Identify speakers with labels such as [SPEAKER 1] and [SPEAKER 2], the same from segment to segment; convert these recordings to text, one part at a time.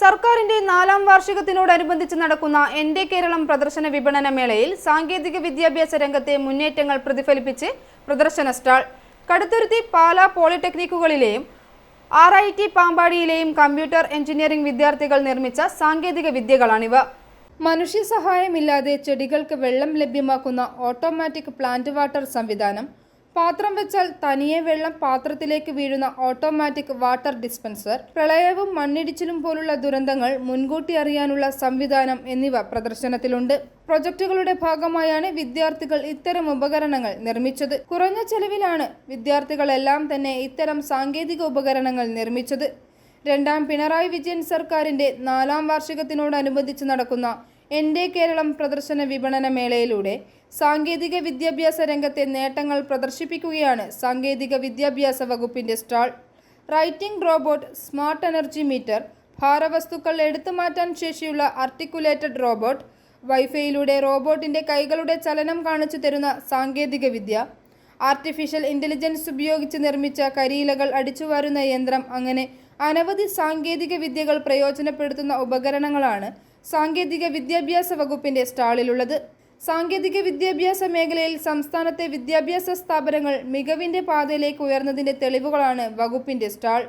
[SPEAKER 1] സർക്കാരിന്റെ നാലാം വാർഷികത്തിനോടനുബന്ധിച്ച് നടക്കുന്ന എന്റെ കേരളം പ്രദർശന വിപണന മേളയിൽ സാങ്കേതിക വിദ്യാഭ്യാസ രംഗത്തെ മുന്നേറ്റങ്ങൾ പ്രതിഫലിപ്പിച്ച് പ്രദർശന സ്റ്റാൾ. കടുത്തുരുത്തി പാല പോളിടെക്നിക്കുകളിലെയും ആർ ഐ ടി പാമ്പാടിയിലെയും കമ്പ്യൂട്ടർ എഞ്ചിനീയറിംഗ് വിദ്യാർത്ഥികൾ നിർമ്മിച്ച സാങ്കേതിക വിദ്യകളാണിവ. മനുഷ്യ സഹായമില്ലാതെ ചെടികൾക്ക് വെള്ളം ലഭ്യമാക്കുന്ന ഓട്ടോമാറ്റിക് പ്ലാന്റ് വാട്ടർ സംവിധാനം പാത്രം വെച്ചാൽ തനിയെ വെള്ളം പാത്രത്തിലേക്ക് വീഴുന്ന ഓട്ടോമാറ്റിക് വാട്ടർ ഡിസ്പെൻസർ പ്രളയവും മണ്ണിടിച്ചിലും പോലുള്ള ദുരന്തങ്ങൾ മുൻകൂട്ടി അറിയാനുള്ള സംവിധാനം എന്നിവ പ്രദർശനത്തിലുണ്ട്. പ്രൊജക്ടുകളുടെ ഭാഗമായാണ് വിദ്യാർത്ഥികൾ ഇത്തരം ഉപകരണങ്ങൾ നിർമ്മിച്ചത്. കുറഞ്ഞ ചെലവിലാണ് വിദ്യാർത്ഥികളെല്ലാം തന്നെ ഇത്തരം സാങ്കേതിക ഉപകരണങ്ങൾ നിർമ്മിച്ചത്. രണ്ടാം പിണറായി വിജയൻ സർക്കാരിന്റെ നാലാം വാർഷികത്തിനോടനുബന്ധിച്ച് നടക്കുന്ന എന്റെ കേരളം പ്രദർശന വിപണന മേളയിലൂടെ സാങ്കേതിക വിദ്യാഭ്യാസ രംഗത്തെ നേട്ടങ്ങൾ പ്രദർശിപ്പിക്കുകയാണ് സാങ്കേതിക വിദ്യാഭ്യാസ വകുപ്പിന്റെ stall. Writing robot smart energy meter ഭാരവസ്തുക്കൾ എടുത്തുമാറ്റാൻ ശേഷിയുള്ള ആർട്ടിക്കുലേറ്റഡ് റോബോട്ട് വൈഫൈയിലൂടെ റോബോട്ടിന്റെ കൈകളുടെ ചലനം കാണിച്ചു തരുന്ന സാങ്കേതിക വിദ്യ ആർട്ടിഫിഷ്യൽ ഇന്റലിജൻസ് ഉപയോഗിച്ച് നിർമ്മിച്ച കരിയിലകൾ അടിച്ചുവാരുന്ന യന്ത്രം അങ്ങനെ അനവധി സാങ്കേതിക വിദ്യകൾ പ്രയോജനപ്പെടുത്തുന്ന ഉപകരണങ്ങളാണ് സാങ്കേതിക വിദ്യാഭ്യാസ വകുപ്പിന്റെ സ്റ്റാളിലുള്ളത്. സാങ്കേതിക വിദ്യാഭ്യാസ മേഖലയിൽ സംസ്ഥാനത്തെ വിദ്യാഭ്യാസ സ്ഥാപനങ്ങൾ മികവിന്റെ പാതയിലേക്ക് ഉയർന്നതിന്റെ തെളിവുകളാണ് വകുപ്പിന്റെ സ്റ്റാൾ.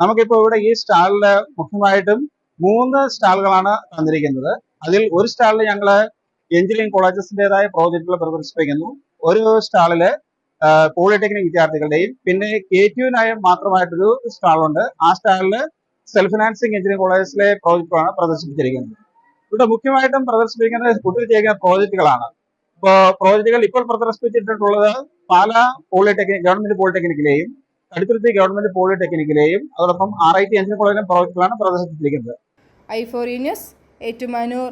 [SPEAKER 2] നമുക്കിപ്പോൾ ഇവിടെ ഈ സ്റ്റാളിൽ മുഖ്യമായിട്ടും മൂന്ന് സ്റ്റാളുകളാണ് തന്നിരിക്കുന്നത്. അതിൽ ഒരു സ്റ്റാളിൽ ഞങ്ങൾ എഞ്ചിനീയറിംഗ് കോളേജസിന്റെതായ പ്രോജക്റ്റുകൾ പ്രദർശിപ്പിക്കുന്നു. ഒരു സ്റ്റാളിൽ പോളിടെക്നിക് വിദ്യാർത്ഥികളുടെയും പിന്നെ കെ ടുവിനായ മാത്രമായിട്ടൊരു സ്റ്റാളുണ്ട്. ആ സ്റ്റാളിൽ സെൽഫ് ഫിനാൻസിങ് എഞ്ചിനീയറിംഗ് കോളേജസിലെ പ്രോജക്റ്റാണ് പ്രദർശിപ്പിച്ചിരിക്കുന്നത്. ഇവിടെ മുഖ്യമായിട്ടും പ്രദർശിപ്പിക്കുന്നത് കുട്ടികൾ ചെയ്യുന്ന പ്രോജക്റ്റുകളാണ്. ഇപ്പോൾ പ്രോജക്റ്റുകൾ ഇപ്പോൾ പ്രദർശിപ്പിച്ചിട്ടുള്ളത് പാല പോളിടെക്നിക് ഗവൺമെന്റ് പോളിടെക്നിക്കിലെയും കടുത്തുരുത്തി ഗവൺമെന്റ് പോളിടെക്നിക്കിലെയും അതോടൊപ്പം ആർ ഐ ടി എഞ്ചിനീയറിംഗ് കോളേജിലെ പ്രോജക്റ്റുകളാണ് പ്രദർശിപ്പിച്ചിരിക്കുന്നത്.
[SPEAKER 1] I four news Ettumanoor.